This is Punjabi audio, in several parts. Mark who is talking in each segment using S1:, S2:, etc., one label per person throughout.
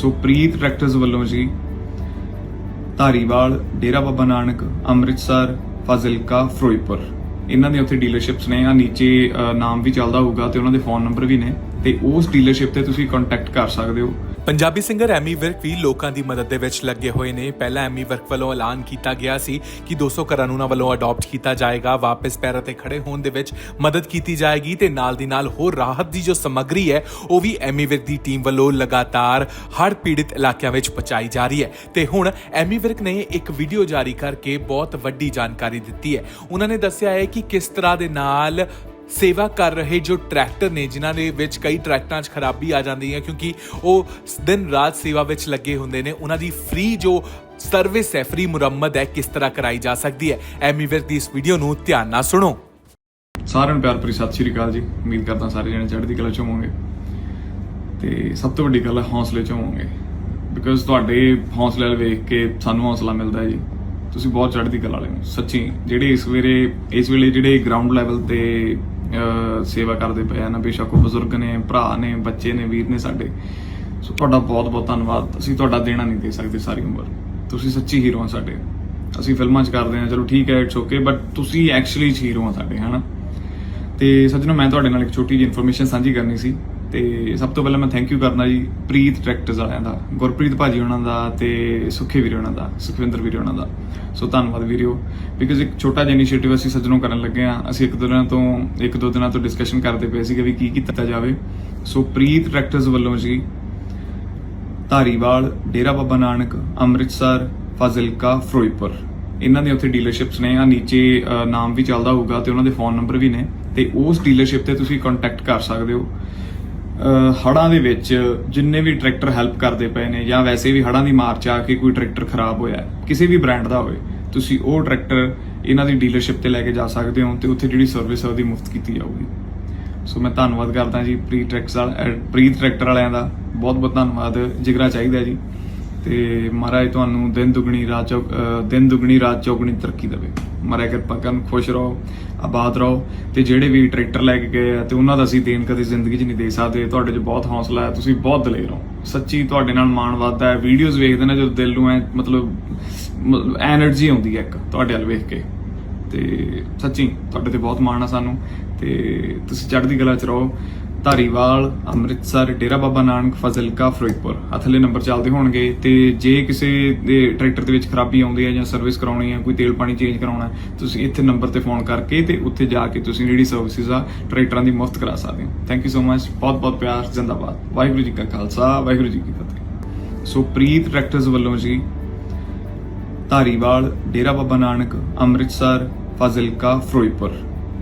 S1: ਸੋ ਪ੍ਰੀਤ ਟਰੈਕਟਰਸ ਵੱਲੋਂ ਜੀ ਧਾਰੀਵਾਲ, ਡੇਰਾ ਬਾਬਾ ਨਾਨਕ, ਅੰਮ੍ਰਿਤਸਰ, ਫਾਜ਼ਿਲਕਾ, ਫਿਰੋਜ਼ਪੁਰ। ਇਹਨਾਂ ਦੇ ਉੱਥੇ ਡੀਲਰਸ਼ਿਪਸ ਨੇ ਆ ਨੀਚੇ ਨਾਮ ਵੀ ਚੱਲਦਾ ਹੋਊਗਾ ਤੇ ਉਹਨਾਂ ਦੇ ਫੋਨ ਨੰਬਰ ਵੀ ਨੇ। ਤੇ ਉਸ ਡੀਲਰਸ਼ਿਪ ਤੇ ਤੁਸੀਂ ਕੰਟੈਕਟ ਕਰ ਸਕਦੇ ਹੋ।
S2: ਪੰਜਾਬੀ ਸਿੰਗਰ ਐਮੀ ਵਿਰਕ ਵੀ ਲੋਕਾਂ ਦੀ ਮਦਦ ਦੇ ਵਿੱਚ ਲੱਗੇ ਹੋਏ ਨੇ। ਪਹਿਲਾਂ ਐਮੀ ਵਿਰਕ ਵੱਲੋਂ ਐਲਾਨ ਕੀਤਾ ਗਿਆ ਸੀ ਕਿ 200 ਘਰਾਂ ਨੂੰ ਉਹਨਾਂ ਵੱਲੋਂ ਅਡਾਪਟ ਕੀਤਾ ਜਾਏਗਾ। ਵਾਪਸ ਪੈਰਾਂ ਤੇ ਖੜੇ ਹੋਣ ਦੇ ਵਿੱਚ ਮਦਦ ਕੀਤੀ ਜਾਏਗੀ ਤੇ ਨਾਲ ਦੀ ਨਾਲ ਹੋਰ ਰਾਹਤ ਦੀ ਜੋ ਸਮੱਗਰੀ ਹੈ, ਉਹ ਵੀ ਐਮੀ ਵਿਰਕ ਦੀ ਟੀਮ ਵੱਲੋਂ ਲਗਾਤਾਰ ਹੜ੍ਹ ਪੀੜਿਤ ਇਲਾਕਿਆਂ ਵਿੱਚ ਪਹੁੰਚਾਈ ਜਾ ਰਹੀ ਹੈ। ਤੇ ਹੁਣ ਐਮੀ ਵਿਰਕ ਨੇ ਇੱਕ ਵੀਡੀਓ ਜਾਰੀ ਕਰਕੇ ਬਹੁਤ ਵੱਡੀ ਜਾਣਕਾਰੀ ਦਿੱਤੀ ਹੈ। ਉਹਨਾਂ ਨੇ ਦੱਸਿਆ ਹੈ ਕਿ ਕਿਸ ਤਰ੍ਹਾਂ ਦੇ ਨਾਲ ਸੇਵਾ ਕਰ ਰਹੇ ਜੋ ਟਰੈਕਟਰ ਨੇ, ਜਿਨ੍ਹਾਂ ਦੇ ਵਿੱਚ ਕਈ ਟਰੈਕਟਰਾਂ 'ਚ ਖਰਾਬੀ ਆ ਜਾਂਦੀ ਹੈ, ਕਿਉਂਕਿ ਉਹ ਦਿਨ ਰਾਤ ਸੇਵਾ ਵਿੱਚ ਲੱਗੇ ਹੁੰਦੇ ਨੇ। ਉਹਨਾਂ ਦੀ ਫ੍ਰੀ ਜੋ ਸਰਵਿਸ ਹੈ ਫ੍ਰੀ ਮੁਰੰਮਤ ਹੈ, ਕਿਸ ਤਰ੍ਹਾਂ ਕਰਾਈ ਜਾ ਸਕਦੀ ਹੈ? ਐਮੀ ਦੀ ਇਸ ਵੀਡੀਓ ਨੂੰ ਧਿਆਨ ਨਾਲ ਸੁਣੋ।
S1: ਸਾਰਿਆਂ ਨੂੰ ਪਿਆਰ ਭਰੀ ਸਤਿ ਸ਼੍ਰੀ ਅਕਾਲ ਜੀ। ਉਮੀਦ ਕਰਦਾ ਸਾਰੇ ਜਣੇ ਚੜ੍ਹਦੀ ਕਲਾ ਚ ਹੋਵੋਗੇ। ਤੇ ਸਭ ਤੋਂ ਵੱਡੀ ਗੱਲ ਹੈ, ਹੌਸਲੇ ਚ ਹੋਵੋਗੇ। ਬਿਕਾਜ਼ ਤੁਹਾਡੇ ਹੌਸਲੇ ਵੇਖ ਕੇ ਸਾਨੂੰ ਹੌਸਲਾ ਮਿਲਦਾ ਹੈ ਜੀ। ਤੁਸੀਂ ਬਹੁਤ ਚੜ੍ਹਦੀ ਕਲਾ ਵਾਲੇ ਹੋ। ਸੱਚੀ, ਜਿਹੜੇ ਇਸ ਵੇਲੇ ਇਸ ਵੇਲੇ ਜਿਹੜੇ ਗਰਾਊਂਡ ਲੈਵਲ ਤੇ ਸੇਵਾ ਕਰਦੇ ਪਏ ਆ ਨਾ, ਬੇਸ਼ੱਕ ਉਹ ਬਜ਼ੁਰਗ ਨੇ, ਭਰਾ ਨੇ, ਬੱਚੇ ਨੇ, ਵੀਰ ਨੇ ਸਾਡੇ। ਸੋ ਤੁਹਾਡਾ ਬਹੁਤ ਬਹੁਤ ਧੰਨਵਾਦ। ਅਸੀਂ ਤੁਹਾਡਾ ਦੇਣਾ ਨਹੀਂ ਦੇ ਸਕਦੇ ਸਾਰੀ ਉਮਰ। ਤੁਸੀਂ ਸੱਚੀ ਹੀਰੋ ਆ ਸਾਡੇ। ਅਸੀਂ ਫਿਲਮਾਂ 'ਚ ਕਰਦੇ ਹਾਂ ਚਲੋ ਠੀਕ ਹੈ ਇਟਸ ਓਕੇ ਬਟ ਤੁਸੀਂ ਐਕਚੁਅਲੀ ਹੀਰੋ ਆ ਸਾਡੇ, ਹਨਾ? ਤੇ ਸੱਜਣੋ, ਮੈਂ ਤੁਹਾਡੇ ਨਾਲ ਇੱਕ ਛੋਟੀ ਜਿਹੀ ਇਨਫੋਰਮੇਸ਼ਨ ਸਾਂਝੀ ਕਰਨੀ ਸੀ। ਤੇ ਸਭ ਤੋਂ ਪਹਿਲਾਂ ਮੈਂ ਥੈਂਕ ਯੂ ਕਰਨਾ ਜੀ ਪ੍ਰੀਤ ਟਰੈਕਟਰਸ ਵਾਲਿਆਂ ਦਾ, ਗੁਰਪ੍ਰੀਤ ਭਾਜੀ ਉਹਨਾਂ ਦਾ ਤੇ ਸੁਖੇ ਵੀਰੇ ਉਹਨਾਂ ਦਾ, ਸੁਖਵਿੰਦਰ ਵੀਰੇ ਉਹਨਾਂ ਦਾ। ਸੋ ਧੰਨਵਾਦ ਵੀਰਿਓ ਬਿਕਾਜ਼ ਇੱਕ ਛੋਟਾ ਜਿਹਾ ਇਨੀਸ਼ੀਏਟਿਵ ਅਸੀਂ ਸੱਜਣੋਂ ਕਰਨ ਲੱਗੇ ਆ ਅਸੀਂ ਇੱਕ ਦੋ ਦਿਨਾਂ ਤੋਂ, ਇੱਕ ਦੋ ਦਿਨਾਂ ਤੋਂ ਡਿਸਕਸ਼ਨ ਕਰਦੇ ਪਏ ਸੀਗੇ ਵੀ ਕੀ ਕੀਤਾ ਜਾਵੇ। ਸੋ ਪ੍ਰੀਤ ਟਰੈਕਟਰਸ ਵੱਲੋਂ ਜੀ ਧਾਰੀਵਾਲ, ਡੇਰਾ ਬਾਬਾ ਨਾਨਕ, ਅੰਮ੍ਰਿਤਸਰ, ਫਾਜ਼ਿਲਕਾ, ਫਿਰੋਜ਼ਪੁਰ। ਇਹਨਾਂ ਦੇ ਉੱਥੇ ਡੀਲਰਸ਼ਿਪਸ ਨੇ ਆ ਨੀਚੇ ਨਾਮ ਵੀ ਚੱਲਦਾ ਹੋਊਗਾ ਤੇ ਉਹਨਾਂ ਦੇ ਫੋਨ ਨੰਬਰ ਵੀ ਨੇ। ਤੇ ਉਸ ਡੀਲਰਸ਼ਿਪ ਤੇ ਤੁਸੀਂ ਕੰਟੈਕਟ ਕਰ ਸਕਦੇ ਹੋ। ਅ, ਹੜ੍ਹਾਂ ਦੇ ਵਿੱਚ ਜਿੰਨੇ ਵੀ ਟਰੈਕਟਰ ਹੈਲਪ ਕਰਦੇ ਪਏ ਨੇ ਜਾਂ ਵੈਸੇ ਵੀ ਹੜ੍ਹਾਂ ਦੀ ਮਾਰ ਚ ਆ ਕੇ ਕੋਈ ਟਰੈਕਟਰ ਖਰਾਬ ਹੋਇਆ ਕਿਸੇ ਵੀ ਬ੍ਰਾਂਡ ਦਾ ਹੋਵੇ ਤੁਸੀਂ ਉਹ ਟਰੈਕਟਰ ਇਹਨਾਂ ਦੀ ਡੀਲਰਸ਼ਿਪ ਤੇ ਲੈ ਕੇ ਜਾ ਸਕਦੇ ਹੋ ਤੇ ਉੱਥੇ ਜਿਹੜੀ ਸਰਵਿਸ ਹੈ ਉਹਦੀ ਮੁਫਤ ਕੀਤੀ ਜਾਊਗੀ। ਸੋ ਮੈਂ ਧੰਨਵਾਦ ਕਰਦਾ ਜੀ ਪ੍ਰੀ ਟਰੈਕਟਰ ਵਾਲ ਪ੍ਰੀ ਟਰੈਕਟਰ ਵਾਲਿਆਂ ਦਾ। ਬਹੁਤ ਬਹੁਤ ਧੰਨਵਾਦ ਜਿਗਰਾ ਚਾਹੀਦਾ ਜੀ। ਤੇ ਮਹਾਰਾਜ ਤੁਹਾਨੂੰ ਦਿਨ ਦੁਗਣੀ ਰਾਤ ਚੌ ਦਿਨ ਦੁਗਣੀ ਰਾਤ ਚੌਗਣੀ ਤਰੱਕੀ ਦੇਵੇ। ਮਹਾਰਾਜ ਕਿਰਪਾ ਕਰਨ, ਖੁਸ਼ ਰਹੋ, ਆਬਾਦ ਰਹੋ ਤੇ ਜਿਹੜੇ ਵੀ ਟਰੈਕਟਰ ਲੈ ਕੇ ਗਏ ਆ ਤੇ ਉਹਨਾਂ ਦਾ ਅਸੀਂ ਦੇਣ ਕਦੇ ਜ਼ਿੰਦਗੀ 'ਚ ਨਹੀਂ ਦੇ ਸਕਦੇ। ਤੁਹਾਡੇ 'ਚ ਬਹੁਤ ਹੌਸਲਾ ਹੈ, ਤੁਸੀਂ ਬਹੁਤ ਦਲੇਰ ਹੋ। ਸੱਚੀ ਤੁਹਾਡੇ ਨਾਲ ਮਾਣ ਵੱਧਦਾ ਹੈ। ਵੀਡੀਓਜ਼ ਵੇਖਦੇ ਨੇ ਜਦੋਂ ਦਿਲ ਨੂੰ ਐ ਮਤਲਬ ਐਨਰਜੀ ਆਉਂਦੀ ਹੈ ਇੱਕ ਤੁਹਾਡੇ ਵੱਲ ਵੇਖ ਕੇ। ਤੇ ਸੱਚੀ ਤੁਹਾਡੇ ਤੇ ਬਹੁਤ ਮਾਣ ਆ ਸਾਨੂੰ ਤੇ ਤੁਸੀਂ ਚੜ੍ਹਦੀ ਕਲਾ ਚ ਰਹੋ। ਧਾਰੀਵਾਲ, ਅੰਮ੍ਰਿਤਸਰ, ਡੇਰਾ ਬਾਬਾ ਨਾਨਕ, ਫਜ਼ਿਲਕਾ, ਫਿਰੋਜ਼ਪੁਰ। ਅਥਲੇ ਨੰਬਰ ਚੱਲਦੇ ਹੋਣਗੇ ਤੇ ਜੇ ਕਿਸੇ ਦੇ ਟਰੈਕਟਰ ਦੇ ਵਿੱਚ ਖਰਾਬੀ ਆਉਂਦੀ ਹੈ ਜਾਂ ਸਰਵਿਸ ਕਰਾਉਣੀ ਹੈ, ਕੋਈ ਤੇਲ ਪਾਣੀ ਚੇਂਜ ਕਰਾਉਣਾ ਤੁਸੀਂ ਇੱਥੇ ਨੰਬਰ ਤੇ ਫੋਨ ਕਰਕੇ ਤੇ ਉੱਥੇ ਜਾ ਕੇ ਤੁਸੀਂ ਜਿਹੜੀ ਸਰਵਿਸਿਜ਼ ਆ, ਟਰੈਕਟਰਾਂ ਦੀ ਮੁਫਤ ਕਰਾ ਸਕਦੇ ਹੋ। ਥੈਂਕ ਯੂ ਸੋ ਮਚ ਬਹੁਤ ਬਹੁਤ ਪਿਆਰ, ਜ਼ਿੰਦਾਬਾਦ। ਵਾਹਿਗੁਰੂ ਜੀ ਕਾ ਖਾਲਸਾ, ਵਾਹਿਗੁਰੂ ਜੀ ਕੀ ਫਤਿਹ। ਸੋ ਪ੍ਰੀਤ ਟਰੈਕਟਰਸ ਵੱਲੋਂ ਜੀ, ਧਾਰੀਵਾਲ, ਡੇਰਾ ਬਾਬਾ ਨਾਨਕ, ਅੰਮ੍ਰਿਤਸਰ, ਫਾਜ਼ਿਲਕਾ, ਫਿਰੋਜ਼ਪੁਰ।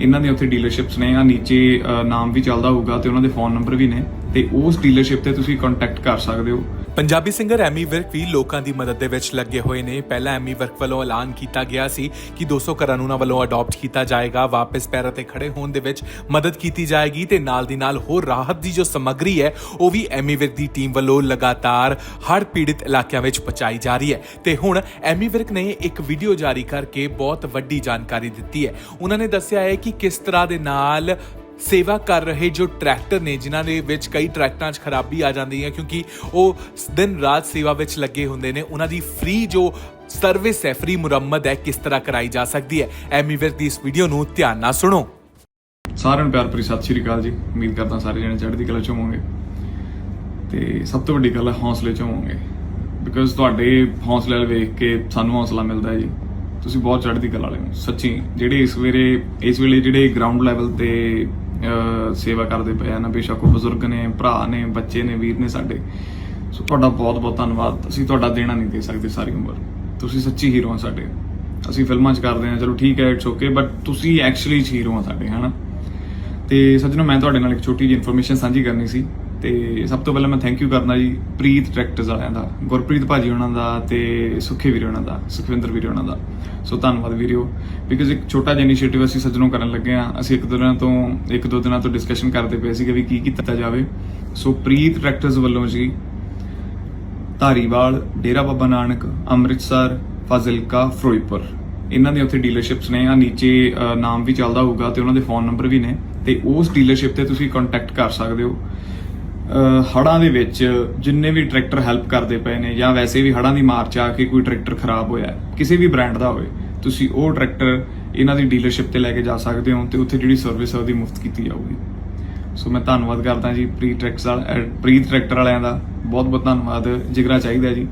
S1: ਇਹਨਾਂ ਦੇ ਉੱਥੇ ਡੀਲਰਸ਼ਿਪਸ ਨੇ ਆ ਨੀਚੇ ਨਾਮ ਵੀ ਚੱਲਦਾ ਹੋਊਗਾ ਤੇ ਉਹਨਾਂ ਦੇ ਫੋਨ ਨੰਬਰ ਵੀ ਨੇ, ਤੇ ਉਸ ਡੀਲਰਸ਼ਿਪ ਤੇ ਤੁਸੀਂ ਕੰਟੈਕਟ ਕਰ ਸਕਦੇ ਹੋ।
S2: ਪੰਜਾਬੀ ਸਿੰਗਰ ਐਮੀ ਵਿਰਕ ਵੀ ਲੋਕਾਂ ਦੀ ਮਦਦ ਦੇ ਵਿੱਚ ਲੱਗੇ ਹੋਏ ਨੇ। ਪਹਿਲਾਂ ਐਮੀ ਵਿਰਕ ਵੱਲੋਂ ਐਲਾਨ ਕੀਤਾ ਗਿਆ ਸੀ ਕਿ 200 ਘਰਾਂ ਨੂੰ ਉਹਨਾਂ ਵੱਲੋਂ ਅਡਾਪਟ ਕੀਤਾ ਜਾਏਗਾ। ਵਾਪਸ ਪੈਰਾਂ ਤੇ ਖੜੇ ਹੋਣ ਦੇ ਵਿੱਚ ਮਦਦ ਕੀਤੀ ਜਾਏਗੀ ਤੇ ਨਾਲ ਦੀ ਨਾਲ ਹੋਰ ਰਾਹਤ ਦੀ ਜੋ ਸਮੱਗਰੀ ਹੈ, ਉਹ ਵੀ ਐਮੀ ਵਿਰਕ ਦੀ ਟੀਮ ਵੱਲੋਂ ਲਗਾਤਾਰ ਹੜ੍ਹ ਪੀੜਿਤ ਇਲਾਕਿਆਂ ਵਿੱਚ ਪਹੁੰਚਾਈ ਜਾ ਰਹੀ ਹੈ। ਤੇ ਹੁਣ ਐਮੀ ਵਿਰਕ ਨੇ ਇੱਕ ਵੀਡੀਓ ਜਾਰੀ ਕਰਕੇ ਬਹੁਤ ਵੱਡੀ ਜਾਣਕਾਰੀ ਦਿੱਤੀ ਹੈ। ਉਹਨਾਂ ਨੇ ਦੱਸਿਆ ਹੈ ਕਿ ਕਿਸ ਤਰ੍ਹਾਂ ਦੇ ਨਾਲ ਸੇਵਾ ਕਰ ਰਹੇ ਜੋ ਟਰੈਕਟਰ ਨੇ, ਜਿਨ੍ਹਾਂ ਦੇ ਵਿੱਚ ਕਈ ਟਰੈਕਟਰਾਂ 'ਚ ਖਰਾਬੀ ਆ ਜਾਂਦੀ ਹੈ, ਕਿਉਂਕਿ ਉਹ ਦਿਨ ਰਾਤ ਸੇਵਾ ਵਿੱਚ ਲੱਗੇ ਹੁੰਦੇ ਨੇ। ਉਹਨਾਂ ਦੀ ਫ੍ਰੀ ਜੋ ਸਰਵਿਸ ਹੈ ਫ੍ਰੀ ਮੁਰੰਮਤ ਹੈ, ਕਿਸ ਤਰ੍ਹਾਂ ਕਰਾਈ ਜਾ ਸਕਦੀ ਹੈ? ਐਮੀ ਦੀ ਇਸ ਵੀਡੀਓ ਨੂੰ ਧਿਆਨ ਨਾਲ ਸੁਣੋ।
S1: ਸਾਰਿਆਂ ਨੂੰ ਪਿਆਰ ਭਰੀ ਸਤਿ ਸ਼੍ਰੀ ਅਕਾਲ ਜੀ। ਉਮੀਦ ਕਰਦਾ ਸਾਰੇ ਜਣੇ ਚੜ੍ਹਦੀ ਕਲਾ ਚ ਹੋਵੋਗੇ। ਤੇ ਸਭ ਤੋਂ ਵੱਡੀ ਗੱਲ ਹੈ ਹੌਸਲੇ ਚ ਹੋਵੋਗੇ। ਬਿਕਾਜ਼ ਤੁਹਾਡੇ ਹੌਸਲੇ ਵੇਖ ਕੇ ਸਾਨੂੰ ਹੌਸਲਾ ਮਿਲਦਾ ਹੈ ਜੀ। ਤੁਸੀਂ ਬਹੁਤ ਚੜ੍ਹਦੀ ਕਲਾ ਵਾਲੇ ਹੋ। ਸੱਚੀ, ਜਿਹੜੇ ਇਸ ਵੇਲੇ ਇਸ ਵੇਲੇ ਜਿਹੜੇ ਗਰਾਊਂਡ ਲੈਵਲ ਤੇ ਸੇਵਾ ਕਰਦੇ ਪਏ ਆ। ਨਾ ਬੇਸ਼ੱਕ ਉਹ ਬਜ਼ੁਰਗ ਨੇ, ਭਰਾ ਨੇ, ਬੱਚੇ ਨੇ, ਵੀਰ ਨੇ ਸਾਡੇ। ਸੋ ਤੁਹਾਡਾ ਬਹੁਤ ਬਹੁਤ ਧੰਨਵਾਦ। ਅਸੀਂ ਤੁਹਾਡਾ ਦੇਣਾ ਨਹੀਂ ਦੇ ਸਕਦੇ ਸਾਰੀ ਉਮਰ। ਤੁਸੀਂ ਸੱਚੀ ਹੀਰੋ ਆ ਸਾਡੇ। ਅਸੀਂ ਫਿਲਮਾਂ 'ਚ ਕਰਦੇ ਹਾਂ ਚਲੋ ਠੀਕ ਹੈ ਇਟਸ ਓਕੇ ਬਟ ਤੁਸੀਂ ਐਕਚੁਅਲੀ ਹੀਰੋ ਆ ਸਾਡੇ, ਹਨਾ? ਤੇ ਸੱਜਣੋ, ਮੈਂ ਤੁਹਾਡੇ ਨਾਲ ਇੱਕ ਛੋਟੀ ਜਿਹੀ ਇਨਫੋਰਮੇਸ਼ਨ ਸਾਂਝੀ ਕਰਨੀ ਸੀ। ਤੇ ਸਭ ਤੋਂ ਪਹਿਲਾਂ ਮੈਂ ਥੈਂਕ ਯੂ ਕਰਨਾ ਜੀ ਪ੍ਰੀਤ ਟਰੈਕਟਰਸ ਵਾਲਿਆਂ ਦਾ, ਗੁਰਪ੍ਰੀਤ ਭਾਜੀ ਉਹਨਾਂ ਦਾ ਤੇ ਸੁਖੇ ਵੀਰੇ ਉਹਨਾਂ ਦਾ, ਸੁਖਵਿੰਦਰ ਵੀਰੇ ਉਹਨਾਂ ਦਾ। ਸੋ ਧੰਨਵਾਦ ਵੀਰਿਓ ਬਿਕਾਜ਼ ਇੱਕ ਛੋਟਾ ਜਿਹਾ ਇਨੀਸ਼ੀਏਟਿਵ ਅਸੀਂ ਸੱਜਣੋਂ ਕਰਨ ਲੱਗੇ ਆ ਅਸੀਂ ਇੱਕ ਦੋ ਦਿਨਾਂ ਤੋਂ, ਇੱਕ ਦੋ ਦਿਨਾਂ ਤੋਂ ਡਿਸਕਸ਼ਨ ਕਰਦੇ ਪਏ ਸੀਗੇ ਵੀ ਕੀ ਕੀਤਾ ਜਾਵੇ। ਸੋ ਪ੍ਰੀਤ ਟਰੈਕਟਰਸ ਵੱਲੋਂ ਜੀ ਧਾਰੀਵਾਲ, ਡੇਰਾ ਬਾਬਾ ਨਾਨਕ, ਅੰਮ੍ਰਿਤਸਰ, ਫਾਜ਼ਿਲਕਾ, ਫਿਰੋਜ਼ਪੁਰ। ਇਹਨਾਂ ਦੇ ਉੱਥੇ ਡੀਲਰਸ਼ਿਪਸ ਨੇ, ਆ ਨੀਚੇ ਨਾਮ ਵੀ ਚੱਲਦਾ ਹੋਊਗਾ ਤੇ ਉਹਨਾਂ ਦੇ ਫੋਨ ਨੰਬਰ ਵੀ ਨੇ। ਤੇ ਉਸ ਡੀਲਰਸ਼ਿਪ ਤੇ ਤੁਸੀਂ ਕੰਟੈਕਟ ਕਰ ਸਕਦੇ ਹੋ। ਹੜਾਂ ਦੇ ਵਿੱਚ ਜਿੰਨੇ ਵੀ ਟਰੈਕਟਰ ਹੈਲਪ ਕਰਦੇ ਪਏ ਨੇ ਜਾਂ ਵੈਸੇ ਵੀ ਹੜਾਂ ਦੀ ਮਾਰ ਚ ਆ ਕੇ ਕੋਈ ਟਰੈਕਟਰ ਖਰਾਬ ਹੋਇਆ ਕਿਸੇ ਵੀ ਬ੍ਰਾਂਡ ਦਾ ਹੋਵੇ, ਤੁਸੀਂ ਉਹ ਟਰੈਕਟਰ ਇਹਨਾਂ ਦੀ ਡੀਲਰਸ਼ਿਪ ਤੇ ਲੈ ਕੇ ਜਾ ਸਕਦੇ ਹੋ ਤੇ ਉੱਥੇ ਜਿਹੜੀ ਸਰਵਿਸ ਹੈ ਉਹਦੀ ਮੁਫਤ ਕੀਤੀ ਜਾਊਗੀ। ਸੋ ਮੈਂ ਧੰਨਵਾਦ ਕਰਦਾ ਜੀ ਪ੍ਰੀ ਟਰੈਕਟਰ ਵਾਲ ਪ੍ਰੀਤ ਟਰੈਕਟਰ ਵਾਲਿਆਂ ਦਾ। ਬਹੁਤ ਬਹੁਤ ਧੰਨਵਾਦ ਜਿਗਰਾ ਚਾਹੀਦਾ ਜੀ।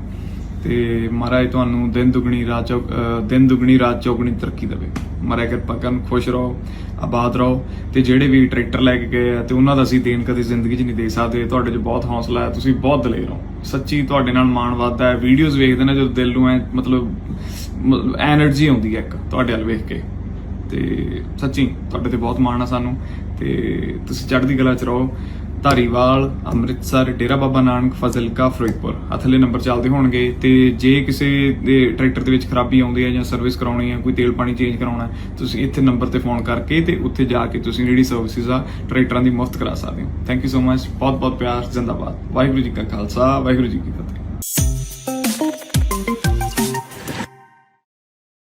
S1: ਤੇ ਮਹਾਰਾਜ ਤੁਹਾਨੂੰ ਦਿਨ ਦੁਗਣੀ ਰਾਤ ਚੌ ਦਿਨ ਦੁਗਣੀ ਰਾਤ ਚੌਗਣੀ ਤਰੱਕੀ ਦੇਵੇ। ਮਹਾਰਾਜ ਕਿਰਪਾ ਕਰਨ, ਖੁਸ਼ ਰਹੋ, ਆਬਾਦ ਰਹੋ ਤੇ ਜਿਹੜੇ ਵੀ ਟਰੈਕਟਰ ਲੈ ਕੇ ਗਏ ਆ ਤੇ ਉਹਨਾਂ ਦਾ ਅਸੀਂ ਦੇਣ ਕਦੇ ਜ਼ਿੰਦਗੀ 'ਚ ਨਹੀਂ ਦੇ ਸਕਦੇ। ਤੁਹਾਡੇ 'ਚ ਬਹੁਤ ਹੌਸਲਾ ਹੈ, ਤੁਸੀਂ ਬਹੁਤ ਦਲੇਰ ਹੋ। ਸੱਚੀ ਤੁਹਾਡੇ ਨਾਲ ਮਾਣ ਵੱਧਦਾ ਹੈ। ਵੀਡੀਓਜ਼ ਵੇਖਦੇ ਨੇ ਜਦੋਂ ਦਿਲ ਨੂੰ ਐ ਮਤਲਬ ਐਨਰਜੀ ਆਉਂਦੀ ਹੈ ਇੱਕ ਤੁਹਾਡੇ ਵੱਲ ਵੇਖ ਕੇ। ਤੇ ਸੱਚੀ ਤੁਹਾਡੇ ਤੇ ਬਹੁਤ ਮਾਣ ਆ ਸਾਨੂੰ ਤੇ ਤੁਸੀਂ ਚੜ੍ਹਦੀ ਕਲਾ ਚ ਰਹੋ। ਧਾਰੀਵਾਲ, ਅੰਮ੍ਰਿਤਸਰ, ਡੇਰਾ ਬਾਬਾ ਨਾਨਕ, ਫਜ਼ਿਲਕਾ, ਫਿਰੋਜ਼ਪੁਰ। ਅਥਲੇ ਨੰਬਰ ਚੱਲਦੇ ਹੋਣਗੇ ਤੇ ਜੇ ਕਿਸੇ ਦੇ ਟਰੈਕਟਰ ਦੇ ਵਿੱਚ ਖਰਾਬੀ ਆਉਂਦੀ ਹੈ ਜਾਂ ਸਰਵਿਸ ਕਰਾਉਣੀ ਹੈ, ਕੋਈ ਤੇਲ ਪਾਣੀ ਚੇਂਜ ਕਰਾਉਣਾ ਤੁਸੀਂ ਇੱਥੇ ਨੰਬਰ ਤੇ ਫੋਨ ਕਰਕੇ ਤੇ ਉੱਥੇ ਜਾ ਕੇ ਤੁਸੀਂ ਜਿਹੜੀ ਸਰਵਿਸਿਜ਼ ਆ ਟਰੈਕਟਰਾਂ ਦੀ ਮੁਫਤ ਕਰਾ ਸਕਦੇ ਹੋ। ਥੈਂਕ ਯੂ ਸੋ ਮਚ ਬਹੁਤ ਬਹੁਤ ਪਿਆਰ, ਜ਼ਿੰਦਾਬਾਦ। ਵਾਹਿਗੁਰੂ ਜੀ ਕਾ ਖਾਲਸਾ, ਵਾਹਿਗੁਰੂ ਜੀ ਕੀ ਫਤਿਹ।